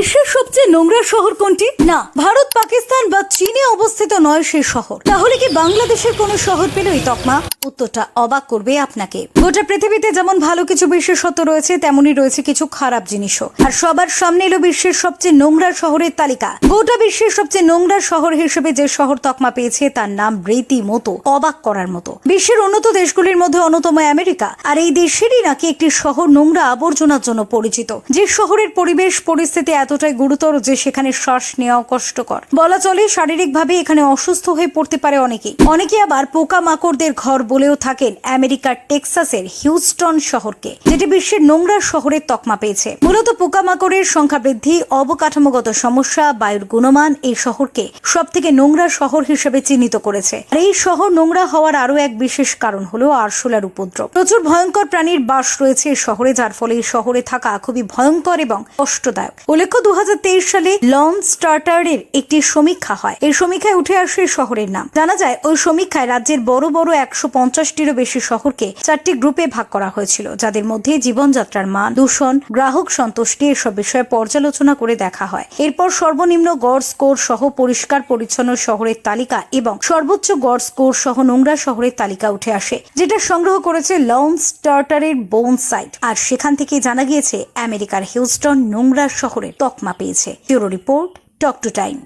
বিশ্বের সবচেয়ে নোংরা শহর কোনটি? না, ভারত, পাকিস্তান বা চীনে অবস্থিত নয় সে শহর। তাহলে কি বাংলাদেশের কোনো শহর পেল এই তকমা? উত্তরটা অবাক করবে আপনাকে। গোটা পৃথিবীতে যেমন ভালো কিছু বিশেষত্ব রয়েছে, তেমনই রয়েছে কিছু খারাপ জিনিসও। আর সবার সামনে এলো বিশ্বের সবচেয়ে নোংরা শহরের তালিকা। গোটা বিশ্বের সবচেয়ে নোংরা শহর হিসেবে যে শহর তকমা পেয়েছে, তার নাম রীতিমতো অবাক করার মতো। বিশ্বের উন্নত দেশগুলির মধ্যে অন্যতম আমেরিকা। আর এই দেশেরই নাকি একটি শহর নোংরা আবর্জনার জন্য পরিচিত। যে শহরের পরিবেশ, পরিস্থিতি এতটাই গুরুতর যে সেখানে শ্বাস নেওয়া কষ্টকর। বলা চলে, শারীরিকভাবে এখানে অসুস্থ হয়ে পড়তে পারে অনেকেই। অনেকে আবার পোকা মাকড়দের ঘর বলেও থাকেন আমেরিকার টেক্সাসের হিউস্টন শহরকে, যেটি বিশ্বের নোংরা শহরের তকমা পেয়েছে। মূলত পোকামাকড়ের সংখ্যা বৃদ্ধি, অবকাঠামোগত সমস্যা, বায়ুর গুণমান এই শহরকে সব থেকে নোংরা শহর হিসেবে চিহ্নিত করেছে। আর এই শহর নোংরা হওয়ার আরও এক বিশেষ কারণ হলো আরশোলার উপদ্রব। প্রচুর ভয়ঙ্কর প্রাণীর বাস রয়েছে শহরে, যার ফলে এই শহরে থাকা খুবই ভয়ঙ্কর এবং কষ্টদায়ক। উল্লেখ্য দু হাজার তেইশ সালে লন স্টার্টারের একটি সমীক্ষা হয়। এই সমীক্ষায় উঠে আসে শহরের নাম। জানা যায়, ওই সমীক্ষায় রাজ্যের বড় বড় একশো পঞ্চাশটিরও বেশি শহরকে চারটি গ্রুপে ভাগ করা হয়েছিল, যাদের মধ্যে জীবনযাত্রার মান, দূষণ, গ্রাহক সন্তুষ্টি এসব বিষয়ে পর্যালোচনা করে দেখা হয়। এরপর সর্বনিম্ন গড় স্কোর সহ পরিষ্কার পরিচ্ছন্ন শহরের তালিকা এবং সর্বোচ্চ গড় স্কোর সহ নোংরা শহরের তালিকা উঠে আসে, যেটা সংগ্রহ করেছে লং স্টার্টারের বোন সাইট আর সেখান থেকে জানা গিয়েছে, আমেরিকার হিউস্টন নোংরা শহরের তকমা পেয়েছে। Bureau report talk to time.